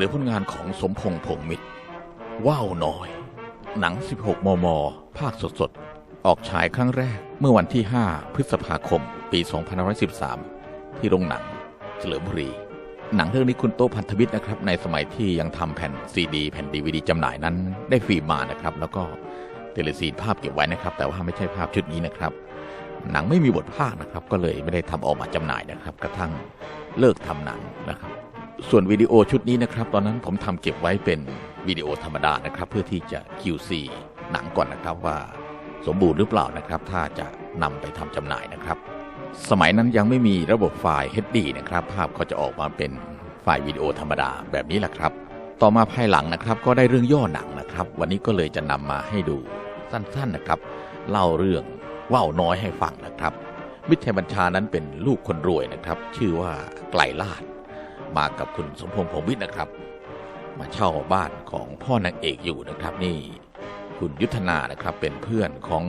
นอผลงานของสมพงษ์พงมิตรว่าวน้อย หนัง 16 มม ภาคสดๆ ออกฉายครั้งแรกเมื่อวันที่ 5 พฤษภาคม ปี 2513 ที่โรงหนัง เฉลิมบุรี หนังเรื่องนี้คุณโต้พันธมิตรนะครับ ในสมัยที่ยังทำแผ่นซีดีแผ่นดีวดีจำหน่ายนั้น ได้ฟิล์มมานะครับ แล้วก็เทเลซีนภาพเก็บไว้นะครับ แต่ว่าไม่ใช่ภาพชุดนี้นะครับ หนังไม่มีบทภาคนะครับ ก็เลยไม่ได้ทำออกมาจำหน่ายนะครับ กระทั่งเลิกทำหนังนะครับ ส่วนวิดีโอชุดนี้นะครับ ตอนนั้นผมทำเก็บไว้เป็นวิดีโอธรรมดานะครับ เพื่อที่จะ QC หนังก่อนนะครับว่า สมบูรณ์หรือเปล่านะครับ ถ้าจะนำไปทำจำหน่ายนะครับ สมัยนั้นยังไม่มีระบบไฟล์ HD นะครับ ภาพก็จะออกมาเป็นไฟล์วิดีโอธรรมดาแบบนี้แหละครับ ต่อมาภายหลังนะครับ ก็ได้เรื่องย่อหนังนะครับ วันนี้ก็เลยจะนำมาให้ดูสั้นๆนะครับ เล่าเรื่องว่าวน้อยให้ฟังนะครับ มิตรชัยบัญชานั้นเป็นลูกคนรวยนะครับ ชื่อว่าไกลลาด มากับคุณสมพงษ์พงวิทย์นะครับ มาเช่าบ้านของพ่อนางเอกอยู่นะครับ นี่คุณยุทธนานะครับเป็นเพื่อนของ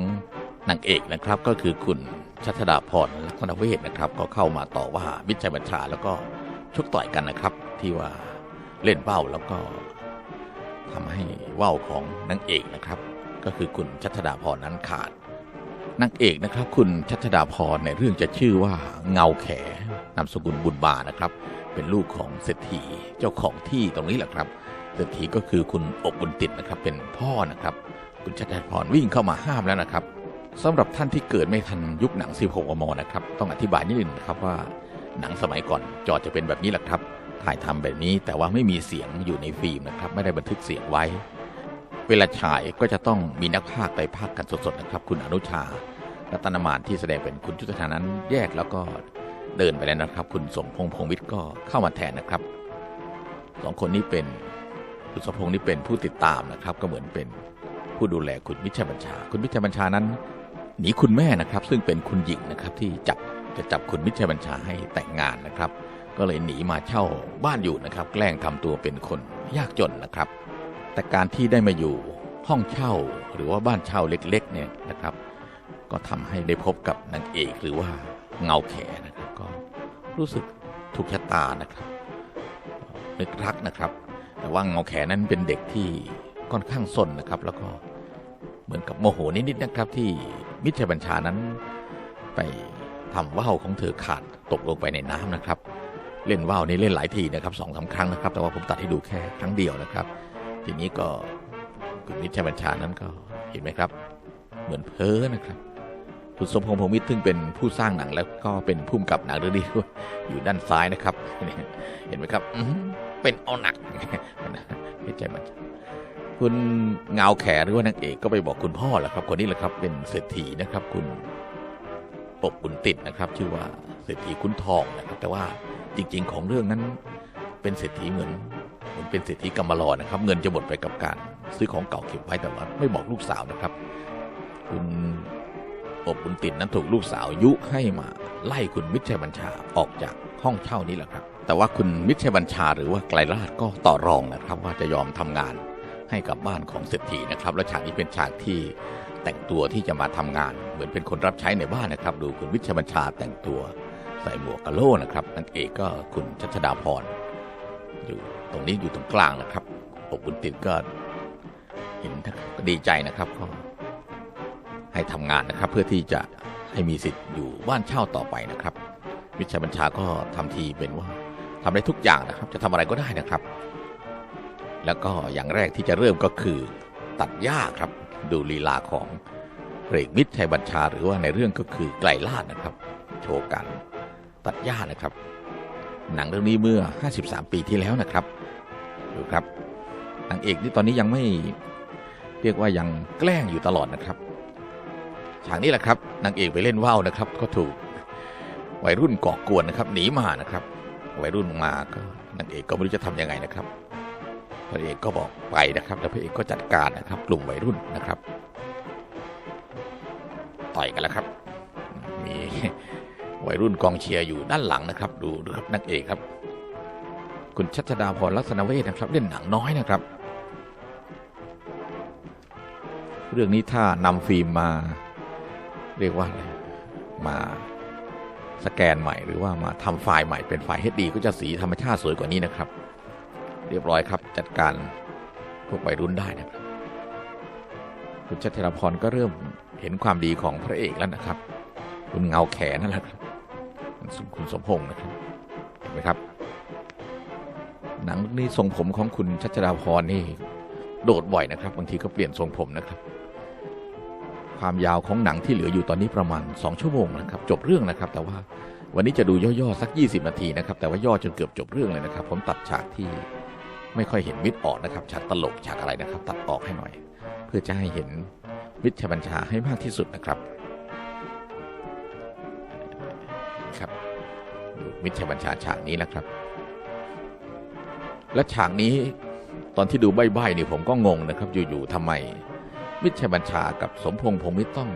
นางเอกนะครับ ก็คือคุณชัชดาพรลักษณเวทนะครับ ก็เข้ามาต่อว่ามิตรชัยบัญชาแล้วก็ชกต่อยกันนะครับ ที่ว่าเล่นเบ้าแล้วก็ทำให้ว่าวของนางเอกนะครับ ก็คือคุณชัชดาพรนั้นขาดนางเอกนะครับ คุณชัชดาพรในเรื่องจะชื่อว่าเงาแขนามสกุลบุญบานะครับ เป็นลูกของเศรษฐีเจ้าของที่ตรงนี้แหละครับเศรษฐีก็คือคุณอบบุญติดนะครับเป็นพ่อนะครับ คุณชัชดาพรวิ่งเข้ามาห้ามแล้วนะครับสำหรับท่านที่เกิดไม่ทันยุคหนัง 16มมนะครับ ต้องอธิบายนิดนึงนะครับว่าหนังสมัยก่อนจอจะเป็นแบบนี้แหละครับ ถ่ายทำแบบนี้แต่ว่าไม่มีเสียงอยู่ในฟิล์มนะครับ ไม่ได้บันทึกเสียงไว้ เวลาฉายก็จะต้องมีนักพากย์ไปพากย์กันสดๆนะครับ คุณอนุชารัตนมานที่แสดงเป็นคุณชุติธานั้นแยกแล้วก็ เดินไปแล้วนะครับ คุณสมพงษ์พงวิทย์ก็เข้ามาแทนนะครับสองคนนี้เป็นคุณสมพงษ์นี่เป็นผู้ติดตามนะครับ ก็เหมือนเป็นผู้ดูแลคุณมิชบัญชา คุณมิชบัญชานั้นหนีคุณแม่นะครับ ซึ่งเป็นคุณหญิงนะครับที่จับจะจับคุณมิชบัญชาให้แต่งงานนะครับ ก็เลยหนีมาเช่าบ้านอยู่นะครับ แกล้งทำตัวเป็นคนยากจนนะครับ แต่การที่ได้มาอยู่ห้องเช่าหรือว่าบ้านเช่าเล็กๆเนี่ยนะครับ ก็ทำให้ได้พบกับนางเอกหรือว่าเงาแขนะ รู้สึกถูกชะตานะครับนึกรักนะครับ แต่ว่าเงาแขนั้นเป็นเด็กที่ค่อนข้างสนนะครับ แล้วก็เหมือนกับโมโหนิดๆนะครับ ที่มิตรชัยบัญชานั้นไปทำว่าวของเธอขาดตกลงไปในน้ำนะครับ เล่นว่าวนี่เล่นหลายทีนะครับสองสาครั้งนะครับ แต่ว่าผมตัดให้ดูแค่ครั้งเดียวนะครับ ทีนี้ก็คุณมิตรชัยบัญชานั้นก็เห็นไหมครับ เหมือนเพ้อนะครับ คุณสมพงษ์พงษ์มิตรซึ่งเป็นผู้สร้างหนังแล้วก็เป็นผู้กำกับหนังเรื่องนี้ด้วยอยู่ด้านซ้ายนะครับ เห็นไหมครับอื้อหือเป็นเอาหนักไม่ใจมันคุณเงาแขหรือว่านางเอกก็ไปบอกคุณพ่อแหละครับ คนนี้แหละครับ เป็นเศรษฐีนะครับ คุณปกบุญติดนะครับ ชื่อว่าเศรษฐีคุณทองนะครับ แต่ว่าจริง ๆ ของเรื่องนั้น เป็นเศรษฐีเหมือนเหมือนเป็นเศรษฐีกำมารอนะครับ เงินจะหมดไปกับการซื้อของเก่าเก็บไว้แต่ว่าไม่บอกลูกสาวนะครับ คุณ อบบุญตินนั้นถูกลูกสาวยุให้มาไล่คุณมิตรชัยบัญชาออกจากห้องเช่านี้แหละครับ แต่ว่าคุณมิตรชัยบัญชาหรือว่าไกลราชก็ต่อรองนะครับว่าจะยอมทำงานให้กับบ้านของเศรษฐีนะครับ และฉากนี้เป็นฉากที่แต่งตัวที่จะมาทำงาน เหมือนเป็นคนรับใช้ในบ้านนะครับ ดูคุณมิตรชัยบัญชาแต่งตัวใส่หมวกกะโหลนะครับนางเอกก็คุณชัชดาพรอยู่ตรงนี้อยู่ตรงกลางนะครับอบบุญตินก็เห็นก็ดีใจนะครับก็ ให้ทำงานนะครับ เพื่อที่จะให้มีสิทธิ์อยู่บ้านเช่าต่อไปนะครับวิชัยบัญชาก็ทำทีเป็นว่าทำได้ทุกอย่างนะครับ จะทำอะไรก็ได้นะครับ แล้วก็อย่างแรกที่จะเริ่มก็คือตัดหญ้าครับ ดูลีลาของเรกมิตรชัยบัญชาหรือว่าในเรื่องก็คือไกลลาดนะครับ โชว์กันตัดหญ้านะครับ หนังเรื่องนี้เมื่อ 53 ปีที่แล้วนะครับดูครับนางเอกนี่ตอนนี้ยังไม่เรียกว่ายังแกล้งอยู่ตลอดนะครับ ฉากนี้แหละครับนางเอกไปเล่นว่าวนะครับ ก็ถูกวัยรุ่นก่อกวนนะครับหนีมานะครับ วัยรุ่นมาก็นางเอกก็ไม่รู้จะทำยังไงนะครับพระเอกก็บอกไปนะครับแล้วพระเอกก็จัดการนะครับ กลุ่มวัยรุ่นนะครับต่อยกันแล้วครับ มีวัยรุ่นกองเชียร์อยู่ด้านหลังนะครับ ดูดูครับนางเอกครับ คุณชัชดาพรลักษณเวทนะครับ เล่นหนังน้อยนะครับ เรื่องนี้ถ้านำฟิล์มมา เรียกว่าอะไรมาสแกนใหม่หรือว่ามาทำไฟล์ใหม่เป็นไฟล์ HD ก็จะสีธรรมชาติสวยกว่านี้นะครับ เรียบร้อยครับจัดการพวกวัยรุ่นได้นะครับคุณชัชรพรก็เริ่มเห็นความดีของพระเอกแล้วนะครับ คุณเงาแขนนั่นแหละครับคุณสมพงษ์นะครับเห็นไหมครับ หนังเรื่องนี้ทรงผมของคุณชัชดาพรนี่โดดบ่อยนะครับ บางทีก็เปลี่ยนทรงผมนะครับ ความยาวของหนังที่เหลืออยู่ตอนนี้ประมาณ 2 ชั่วโมงนะครับ จบเรื่องนะครับ แต่ว่าวันนี้จะดูย่อๆสัก 20 นาทีนะครับ แต่ว่าย่อจนเกือบจบเรื่องเลยนะครับ ผมตัดฉากที่ไม่ค่อยเห็นมิดออกนะครับฉากตลกฉากอะไรนะครับ ตัดออกให้หน่อย เพื่อจะให้เห็นวิชบัญชาให้มากที่สุดนะครับครับดูวิชบัญชาฉากนี้นะครับ และฉากนี้ตอนที่ดูใบ้ๆนี่ผมก็งงนะครับ อยู่ๆทำไม มิตรชัยบัญชากับสมพงษ์พงษ์มิตรต้อง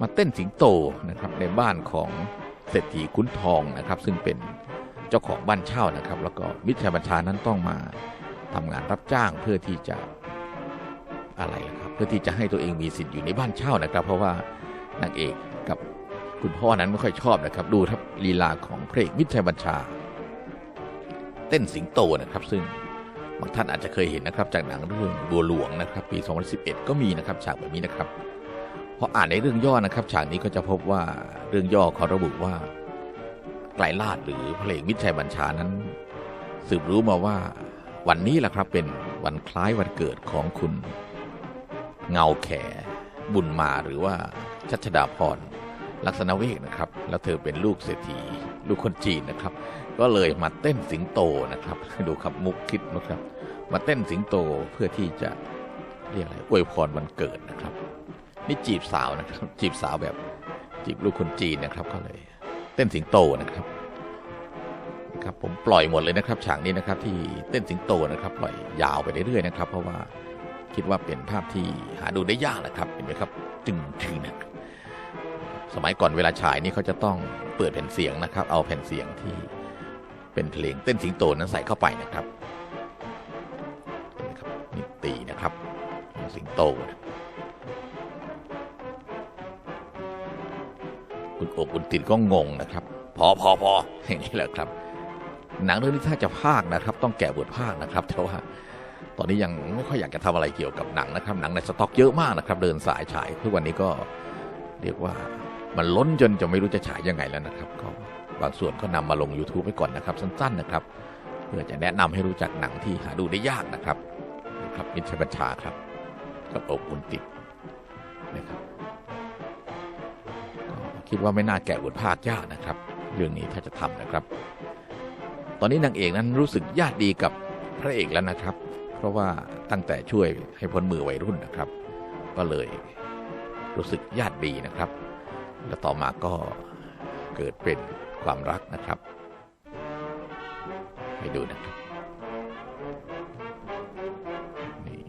มาเต้นสิงโตนะครับในบ้านของเศรษฐีคุ้นทองนะครับ ซึ่งเป็นเจ้าของบ้านเช่านะครับ แล้วก็มิตรชัยบัญชานั้นต้องมาทำงานรับจ้างเพื่อที่จะอะไรล่ะครับ เพื่อที่จะให้ตัวเองมีสิทธิ์อยู่ในบ้านเช่านะครับ เพราะว่านางเอกกับคุณพ่อนั้นไม่ค่อยชอบนะครับ ดูครับลีลาของพระเอกมิตรชัยบัญชา เต้นสิงโตนะครับ ซึ่ง บางท่านอาจจะเคยเห็นนะครับจากหนังเรื่องบัวหลวงนะครับ ปี 2011 ก็มีนะครับฉากแบบนี้นะครับพออ่านในเรื่องย่อนะครับฉากนี้ก็จะพบว่าเรื่องย่อเขาระบุว่าไกลลาดหรือพระเอกมิตรชัยบัญชานั้น สืบรู้มาว่าวันนี้แหละครับเป็นวันคล้ายวันเกิดของคุณ เงาแขบุญมาหรือว่าชัชดาพรลักษณะเวกนะครับ แล้วเธอเป็นลูกเศรษฐีลูกคนจีนนะครับ ก็เลยมาเต้นสิงโตนะครับ ดูครับมุกคิดนะครับ มาเต้นสิงโตเพื่อที่จะเรียกอะไรอวยพรวันเกิดนะครับ นี่จีบสาวนะครับ จีบสาวแบบจีบลูกคนจีนนะครับก็เลย เต้นสิงโตนะครับครับผมปล่อยหมดเลยนะครับฉากนี้นะครับที่เต้นสิงโตนะครับ ปล่อยยาวไปเรื่อยๆนะครับ เพราะว่าคิดว่าเป็นภาพที่หาดูได้ยากนะครับเห็นไหมครับตึงถึงนะสมัยก่อนเวลาฉายนี่เขาจะต้องเปิดแผ่นเสียงนะครับ เอาแผ่นเสียงที่ เป็นเพลงเต้นสิงโตนั้นใส่เข้าไปนะครับนะครับนี่ตีนะครับ สิงโตนะคุณโอบคุณติดก็งงนะครับ พอพอพออย่างนี้แหละครับหนังเรื่องนี้ถ้าจะพากนะครับ ต้องแกะบทพากนะครับแต่ว่าตอนนี้ยังไม่ค่อยอยากจะทำอะไรเกี่ยวกับหนังนะครับ หนังในสต็อกเยอะมากนะครับ เดินสายฉายทุกวันนี้ก็เรียกว่ามันล้นจนจะไม่รู้จะฉายยังไงแล้วนะครับ ก็ บางส่วนก็นำมาลง YouTube ไปก่อนนะครับ สั้นๆนะครับ เพื่อจะแนะนำให้รู้จักหนังที่หาดูได้ยากนะครับนะครับมิตรบัญชาครับกับอบคุณติดนะครับคิดว่าไม่น่าแกะบทภาคยากนะครับ เรื่องนี้ถ้าจะทำนะครับ ตอนนี้นางเอกนั้นรู้สึกญาติดีกับพระเอกแล้วนะครับ เพราะว่าตั้งแต่ช่วยให้พ้นมือวัยรุ่นนะครับ ก็เลยรู้สึกญาติดีนะครับ แล้วต่อมาก็เกิดเป็น ความรักนะครับ ให้ดูนะครับนี่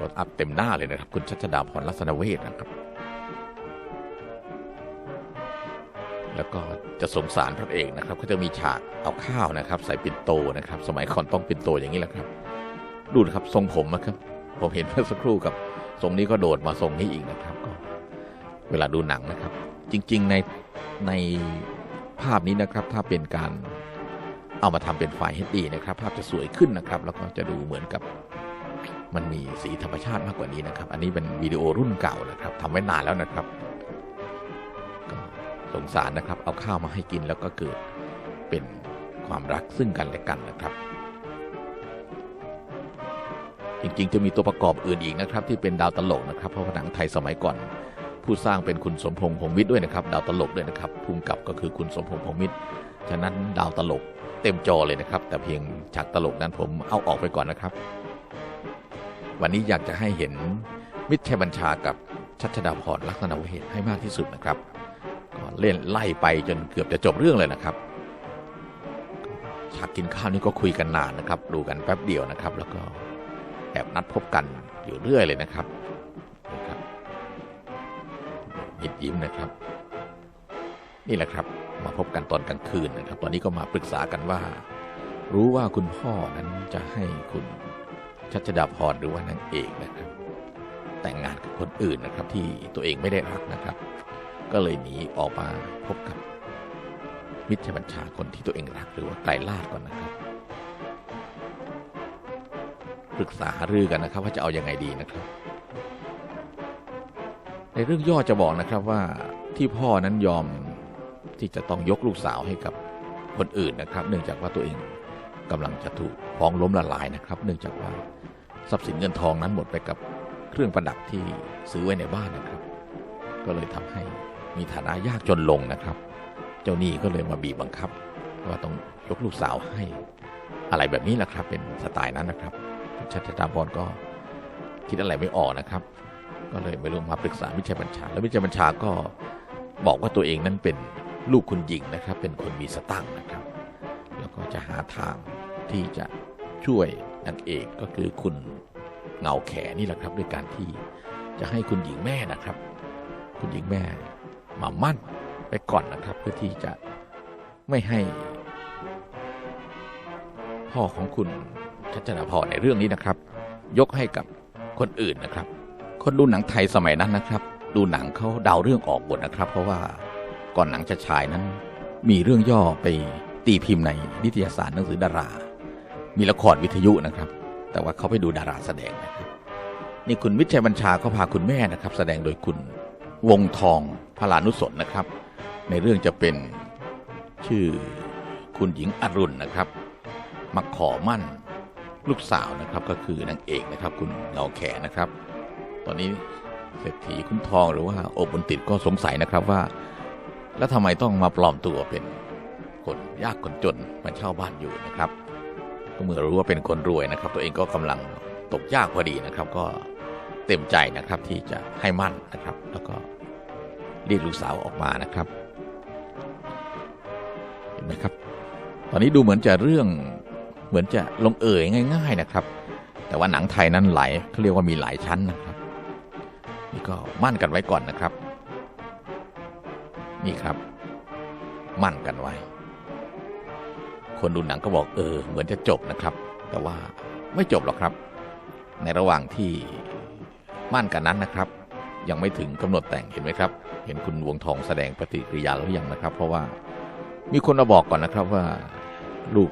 รถอัพเต็มหน้าเลยนะครับ คุณชัชดาพรลักษณเวทนะครับ แล้วก็จะสงสารพระเอกนะครับ ก็จะมีฉากเอาข้าวนะครับ ใส่ปิ่นโตนะครับ สมัยก่อนต้องปิ่นโตอย่างนี้แหละครับ ดูนะครับทรงผมนะครับ ผมเห็นเมื่อสักครู่กับทรงนี้ก็โดดมาทรงนี้อีกนะครับ ก็ เวลาดูหนังนะครับ จริง ๆ ในใน ภาพนี้นะครับถ้าเป็นการเอามาทำเป็นไฟล์ HD นะครับ ภาพจะสวยขึ้นนะครับ แล้วก็จะดูเหมือนกับมันมีสีธรรมชาติมากกว่านี้นะครับ อันนี้เป็นวิดีโอรุ่นเก่านะครับทำไว้นานแล้วนะครับ ก็สงสารนะครับ เอาข้าวมาให้กินแล้วก็เกิดเป็นความรักซึ่งกันและกันนะครับ จริงๆ จะมีตัวประกอบอื่นอีกนะครับ ที่เป็นดาวตลกนะครับ เพราะว่าหนังไทยสมัยก่อน ผู้สร้างเป็นคุณสมพงษ์พงษ์มิตรด้วยนะครับ ดาวตลกด้วยนะครับภูมิกับก็คือคุณสมพงษ์พงษ์มิตรฉะนั้นดาวตลกเต็มจอเลยนะครับ แต่เพียงฉากตลกนั้นผมเอาออกไปก่อนนะครับ วันนี้อยากจะให้เห็นมิตรชัยบัญชากับชัชดาพรลักษณะเวทให้มากที่สุดนะครับก็เล่นไล่ไปจนเกือบจะจบเรื่องเลยนะครับฉากกินข้าวนี่ก็คุยกันนานนะครับ ดูกันแป๊บเดียวนะครับ แล้วก็แอบนัดพบกันอยู่เรื่อยเลยนะครับ ยิ้มยิ้มนะครับ นี่แหละครับมาพบกันตอนกลางคืนนะครับ ตอนนี้ก็มาปรึกษากันว่า รู้ว่าคุณพ่อนั้นจะให้คุณชัชดาพรหรือว่านางเอกนะครับ แต่งงานกับคนอื่นนะครับ ที่ตัวเองไม่ได้รักนะครับ ก็เลยหนีออกมาพบกับมิตรบัญชาคนที่ตัวเองรัก หรือว่าไกลลาดก่อนนะครับปรึกษาหารือกันนะครับ ว่าจะเอาอยัางไงดีนะครับ ในเรื่องย่อจะบอกนะครับว่าที่พ่อนั้นยอมที่จะต้องยกลูกสาวให้กับคนอื่นนะครับ เนื่องจากว่าตัวเองกำลังจะถูกฟ้องล้มละลายนะครับ เนื่องจากว่าทรัพย์สินเงินทองนั้นหมดไปกับเครื่องประดับที่ซื้อไว้ในบ้านนะครับ ก็เลยทำให้มีฐานะยากจนลงนะครับ เจ้าหนี้ก็เลยมาบีบบังคับ ว่าต้องยกลูกสาวให้อะไรแบบนี้แหละครับ เป็นสไตล์นั้นนะครับชัชดาพรก็คิดอะไรไม่ออกนะครับ ก็เลยไปลงมาปรึกษาวิชัยบัญชา แล้ววิชัยบัญชาก็บอกว่าตัวเองนั้นเป็นลูกคุณหญิงนะครับ เป็นคนมีสตังค์นะครับ แล้วก็จะหาทางที่จะช่วยนางเอกก็คือคุณเงาแขนี่แหละครับด้วยการที่จะให้คุณหญิงแม่นะครับ คุณหญิงแม่มามั่นไปก่อนนะครับ เพื่อที่จะไม่ให้ พ่อของคุณชัชนาพรในเรื่องนี้นะครับ ยกให้กับคนอื่นนะครับ คนดูหนังไทยสมัยนั้นนะครับ ดูหนังเขาเดาเรื่องออกหมดนะครับ เพราะว่าก่อนหนังจะฉายนั้น มีเรื่องย่อไปตีพิมพ์ในนิตยสารหนังสือดารา มีละครวิทยุนะครับ แต่ว่าเขาไปดูดาราแสดงนะครับ นี่คุณวิชัยบัญชาก็พาคุณแม่นะครับ แสดงโดยคุณวงทองพลานุสนนะครับ ในเรื่องจะเป็นชื่อคุณหญิงอรุณนะครับมาขอมั่นลูกสาวนะครับก็คือนางเอกนะครับ คุณเงาแขนะครับ ตอนนี้เศรษฐีคุณทองหรือว่าโอบุญติดก็สงสัยนะครับว่า แล้วทำไมต้องมาปลอมตัวเป็นคนยากคนจนมาเช่าบ้านอยู่นะครับก็เมื่อรู้ว่าเป็นคนรวยนะครับ ตัวเองก็กำลังตกยากพอดีนะครับ ก็เต็มใจนะครับที่จะให้มั่นนะครับ แล้วก็เรียกลูกสาวออกมานะครับเห็นไหมครับ ตอนนี้ดูเหมือนจะเรื่องเหมือนจะลงเอ่ยง่าย ๆนะครับ แต่ว่าหนังไทยนั้นหลายเขาเรียกว่ามีหลายชั้นนะครับ นี่ก็มั่นกันไว้ก่อนนะครับ นี่ครับ มั่นกันไว้ คนดูหนังก็บอกเออ เหมือนจะจบนะครับ แต่ว่าไม่จบหรอกครับ ในระหว่างที่มั่นกันนั้นนะครับ ยังไม่ถึงกำหนดแต่งเห็นไหมครับ เห็นคุณวงทองแสดงปฏิกิริยาหรือยังนะครับ เพราะว่ามีคนมาบอกก่อนนะครับว่าลูก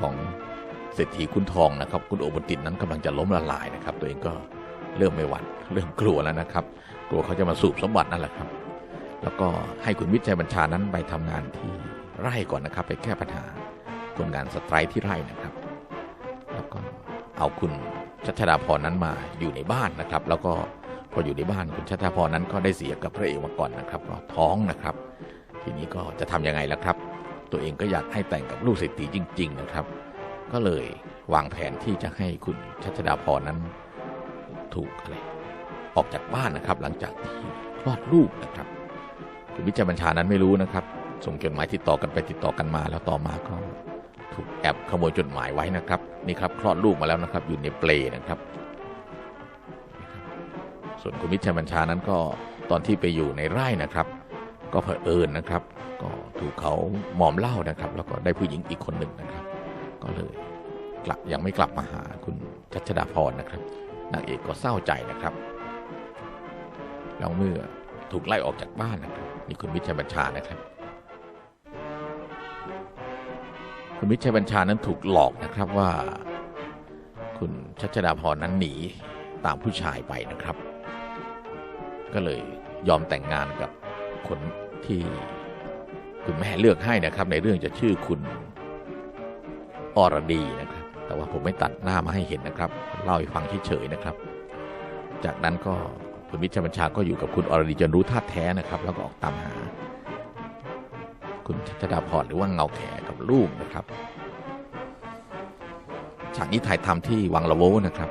ของเศรษฐีคุณทองนะครับ คุณโอบุตินนั้นกำลังจะล้มละลายนะครับ ตัวเองก็ เริ่มไม่หวั่นเริ่มกลัวแล้วนะครับ กลัวเขาจะมาสูบสมบัตินั่นแหละครับ แล้วก็ให้คุณวิจัยบัญชานั้นไปทำงานที่ไร่ก่อนนะครับ ไปแก้ปัญหาคนงานสไตร์ที่ไร่นะครับ แล้วก็เอาคุณชัชดาพรนั้นมาอยู่ในบ้านนะครับ แล้วก็พออยู่ในบ้านคุณชัชดาพรนั้นก็ได้เสียกับพระเอกมาก่อนนะครับก็ท้องนะครับ ทีนี้ก็จะทำยังไงล่ะครับ ตัวเองก็อยากให้แต่งกับลูกเศรษฐีจริง ๆ นะครับ ก็เลยวางแผนที่จะให้คุณชัชดาพรนั้น ถูกอะไรออกจากบ้านนะครับ หลังจากที่คลอดลูกนะครับคุณวิจัยบัญชานั้นไม่รู้นะครับ ส่งจดหมายติดต่อกันไปติดต่อกันมาแล้วต่อมาก็ถูกแอบขโมยจดหมายไว้นะครับนี่ครับคลอดลูกมาแล้วนะครับ อยู่ในเปลนะครับ ส่วนคุณวิชัยบัญชานั้นก็ตอนที่ไปอยู่ในไร่นะครับ ก็เผอิญนะครับ ก็ถูกเขาหมอมเหล้านะครับ แล้วก็ได้ผู้หญิงอีกคนหนึ่งนะครับ ก็เลยกลับยังไม่กลับมาหาคุณชัชดาพรนะครับ นางเอกก็เศร้าใจนะครับแล้วเมื่อถูกไล่ออกจากบ้านนะครับนี่คุณวิชัยบัญชานะครับ คุณวิชัยบัญชานั้นถูกหลอกนะครับว่า คุณชัชดาพรนั้นหนีตามผู้ชายไปนะครับ ก็เลยยอมแต่งงานกับคนที่คุณแม่เลือกให้นะครับ ในเรื่องจะชื่อคุณอรดีนะครับ แต่ว่าผมไม่ตัดหน้ามาให้เห็นนะครับ เล่าให้ฟังเฉยๆนะครับ จากนั้นก็คุณวิชัยบัญชาก็อยู่กับคุณอรดีจนรู้ท่าแท้นะครับ แล้วก็ออกตามหา คุณชัชดาพรหรือว่าเงาแขกับลูกนะครับฉากนี้ถ่ายทำที่วังละโวนะครับ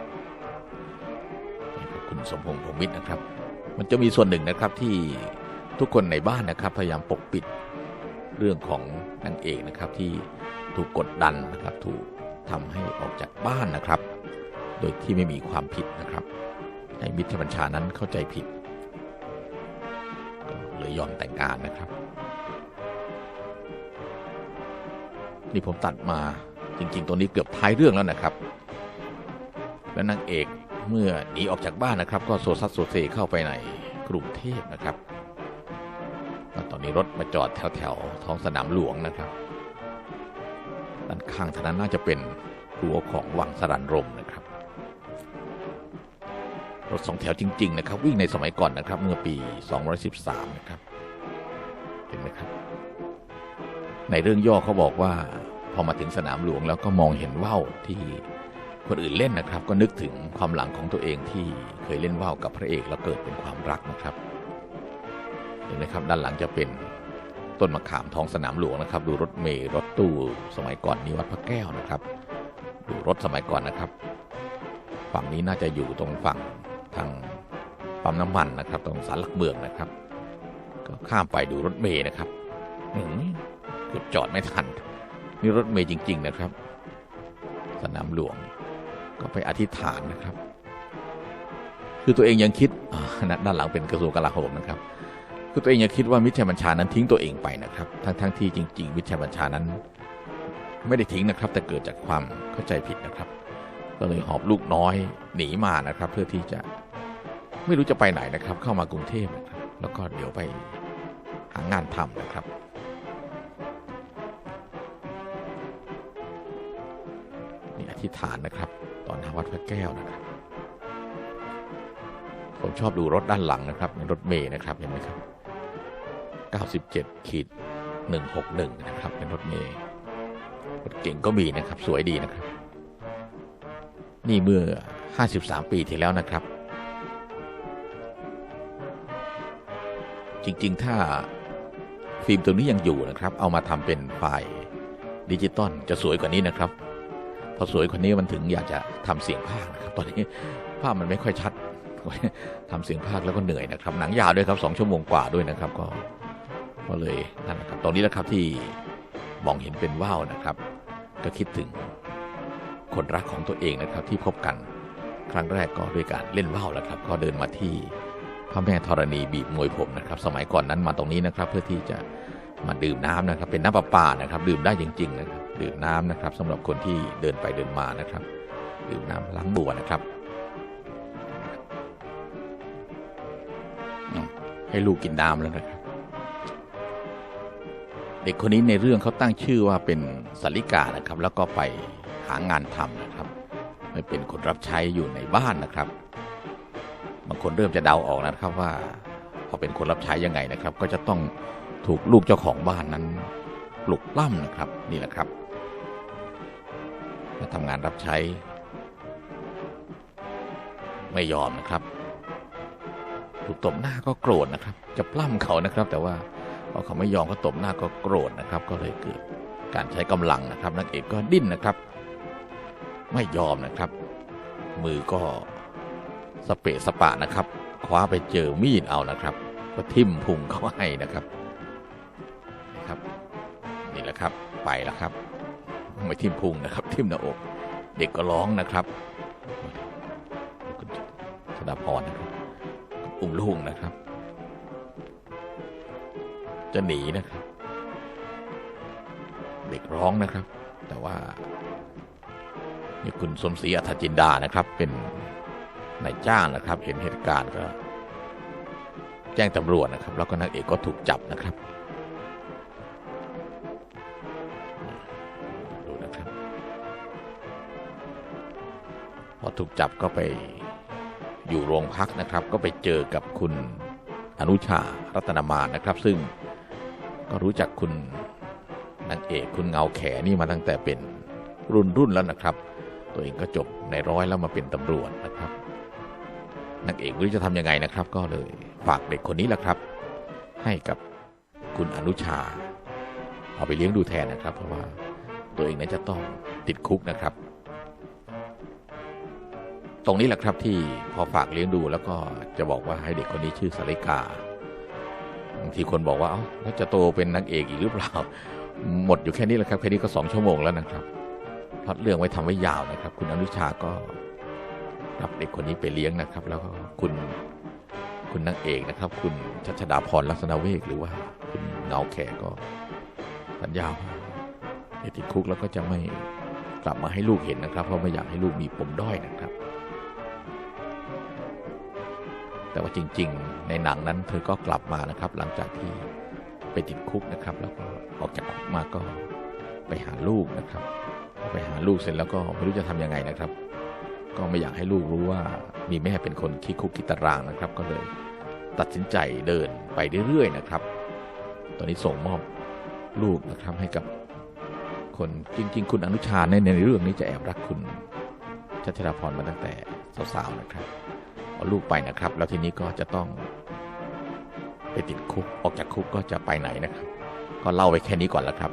คุณสมพงษ์พรหมมิตรนะครับ มันจะมีส่วนหนึ่งนะครับที่ทุกคนในบ้านนะครับ พยายามปกปิดเรื่องของนางเอกนะครับที่ถูกกดดันนะครับถูก ทำให้ออกจากบ้านนะครับ โดยที่ไม่มีความผิดนะครับให้มิตรบัญชานั้นเข้าใจผิดก็เลยยอมแต่งงานนะครับ นี่ผมตัดมาจริง ๆ ตัวนี้เกือบท้ายเรื่องแล้วนะครับ และนางเอกเมื่อหนีออกจากบ้านนะครับ ก็โซซัสโซเซเข้าไปในกรุงเทพนะครับ ตอนนี้รถมาจอดแถวๆท้องสนามหลวงนะครับ ด้านข้างทางนั้นน่าจะเป็นรั้วของวังสรันรมนะครับ รถสองแถวจริง ๆ นะครับ วิ่งในสมัยก่อนนะครับ เมื่อปี 213 นะครับเห็นไหมครับ ในเรื่องย่อเขาบอกว่า พอมาถึงสนามหลวงแล้วก็มองเห็นว่าวที่คนอื่นเล่นนะครับ ก็นึกถึงความหลังของตัวเองที่เคยเล่นว่าวกับพระเอกแล้วเกิดเป็นความรักนะครับเห็นไหมครับ ด้านหลังจะเป็น ต้นมะขามท้องสนามหลวงนะครับ ดูรถเมล์รถตู้สมัยก่อนนี่วัดพระแก้วนะครับ ดูรถสมัยก่อนนะครับ ฝั่งนี้น่าจะอยู่ตรงฝั่งทางปั๊มน้ำมันนะครับ ตรงสารหลักเมืองนะครับ ก็ข้ามไปดูรถเมล์นะครับหืมเกือบจอดไม่ทัน นี่รถเมล์จริง ๆ นะครับ สนามหลวง ก็ไปอธิษฐานนะครับ คือตัวเองยังคิดอ่าด้านหลังเป็นกระทรวงกลาโหมนะครับ คือตัวเองยังคิดว่ามิชัยบัญชานั้นทิ้งตัวเองไปนะครับ ทั้งทั้งที่จริง ๆ มิชัยบัญชานั้น ไม่ได้ทิ้งนะครับ แต่เกิดจากความเข้าใจผิดนะครับ ก็เลยหอบลูกน้อยหนีมานะครับ เพื่อที่จะไม่รู้จะไปไหนนะครับ เข้ามากรุงเทพนะครับแล้วก็เดี๋ยวไปหางานทำนะครับนี่อธิษฐานนะครับ ตอนหน้าวัดพระแก้วนะครับผมชอบดูรถด้านหลังนะครับรถเมย์นะครับเห็นไหมครับ 97ขีด161 นะครับ เป็นรถเมย์รถเก่งก็มีนะครับ สวยดีนะครับ นี่เมื่อ 53 ปีที่แล้วนะครับ จริงๆ ถ้าฟิล์มตัวนี้ยังอยู่นะครับ เอามาทำเป็นไฟล์ดิจิตอลจะสวยกว่านี้นะครับ พอสวยกว่านี้มันถึงอยากจะทำเสียงภาคนะครับ ตอนนี้ภาพมันไม่ค่อยชัดทำเสียงภาคแล้วก็เหนื่อยนะครับ หนังยาวด้วยครับสองชั่วโมงกว่าด้วยนะครับก็ ก็เลยนั่นนะครับตรงนี้แหละครับที่มองเห็นเป็นว่าวนะครับ ก็คิดถึงคนรักของตัวเองนะครับที่พบกันครั้งแรกก็ด้วยการเล่นว่าวแหละครับ ก็เดินมาที่พระแม่ธรณีบีบมวยผมนะครับ สมัยก่อนนั้นมาตรงนี้นะครับ เพื่อที่จะมาดื่มน้ำนะครับ เป็นน้ำประปานะครับ ดื่มได้จริง ๆ นะครับ ดื่มน้ำนะครับสำหรับคนที่เดินไปเดินมานะครับ ดื่มน้ำล้างบัวนะครับ ให้ลูกกินน้ำแล้วนะครับ เด็กคนนี้ในเรื่องเขาตั้งชื่อว่าเป็นสาริกานะครับ แล้วก็ไปหางานทำนะครับไม่เป็นคนรับใช้อยู่ในบ้านนะครับ บางคนเริ่มจะเดาออกนะครับว่าพอเป็นคนรับใช้ยังไงนะครับ ก็จะต้องถูกลูกเจ้าของบ้านนั้นปลุกปล้ำนะครับนี่แหละครับมาทำงานรับใช้ ไม่ยอมนะครับถูกตบหน้าก็โกรธนะครับ จะปล้ำเขานะครับ แต่ว่า พอเขาไม่ยอมก็ตบหน้าก็โกรธนะครับ ก็เลยเกิดการใช้กำลังนะครับนางเอกก็ดิ้นนะครับ ไม่ยอมนะครับ มือก็สเปะสปะนะครับ คว้าไปเจอมีดเอานะครับ ก็ทิ่มพุงเขาให้นะครับนะครับ นี่แหละครับไปแล้วครับ ไม่ทิ่มพุงนะครับ ทิ่มหน้าอกเด็กก็ร้องนะครับคุณธดาพรนะครับอุ้มลูกนะครับ จะหนีนะครับ เด็กร้องนะครับ แต่ว่านี่คุณสมศรีอัธจินดานะครับ เป็นนายจ้างนะครับ เห็นเหตุการณ์ก็แจ้งตำรวจนะครับ แล้วก็นางเอกก็ถูกจับนะครับดูนะครับ พอถูกจับก็ไปอยู่โรงพักนะครับ ก็ไปเจอกับคุณอนุชารัตนามานะครับ ซึ่ง ก็รู้จักคุณนางเอกคุณเงาแขนี่มาตั้งแต่เป็นรุ่นรุ่นแล้วนะครับ ตัวเองก็จบในร้อยแล้วมาเป็นตำรวจนะครับนางเอกไม่รู้จะทำยังไงนะครับ ก็เลยฝากเด็กคนนี้แหละครับ ให้กับคุณอนุชา เอาไปเลี้ยงดูแทนนะครับ เพราะว่าตัวเองนั้นจะต้องติดคุกนะครับ ตรงนี้แหละครับที่พอฝากเลี้ยงดูแล้วก็จะบอกว่าให้เด็กคนนี้ชื่อสาริกา บางทีคนบอกว่าเอ้าแล้วจะโตเป็นนางเอกอีกหรือเปล่า หมดอยู่แค่นี้แหละครับแค่นี้ก็สองชั่วโมงแล้วนะครับพล็อดเรื่องไว้ทำไว้ยาวนะครับ คุณอนุชาก็รับเด็กคนนี้ไปเลี้ยงนะครับ แล้วก็คุณคุณนางเอกนะครับ คุณชัชดาพรลักษณะเวกหรือว่าคุณเงาแขกก็สัญญาว่าเดี๋ยวติดคุกแล้วก็จะไม่กลับมาให้ลูกเห็นนะครับ เพราะไม่อยากให้ลูกมีปมด้อยนะครับ แต่ว่าจริง ๆ ในหนังนั้นเธอก็กลับมานะครับ หลังจากที่ไปติดคุกนะครับ แล้วก็ออกจากคุกมาก็ไปหาลูกนะครับ ไปหาลูกเสร็จแล้วก็ไม่รู้จะทำยังไงนะครับ ก็ไม่อยากให้ลูกรู้ว่ามีแม่เป็นคนขี้คุกขี้ตารางนะครับ ก็เลยตัดสินใจเดินไปเรื่อยๆนะครับ ตอนนี้ส่งมอบลูกนะครับให้กับคนจริง ๆ คุณอนุชาในในเรื่องนี้จะแอบรักคุณชัชราพรมาตั้งแต่สาวๆนะครับ ลูกไปนะครับ แล้วทีนี้ก็จะต้องไปติดคุกออกจากคุกก็จะไปไหนนะครับ ก็เล่าไว้แค่นี้ก่อนแล้วครับ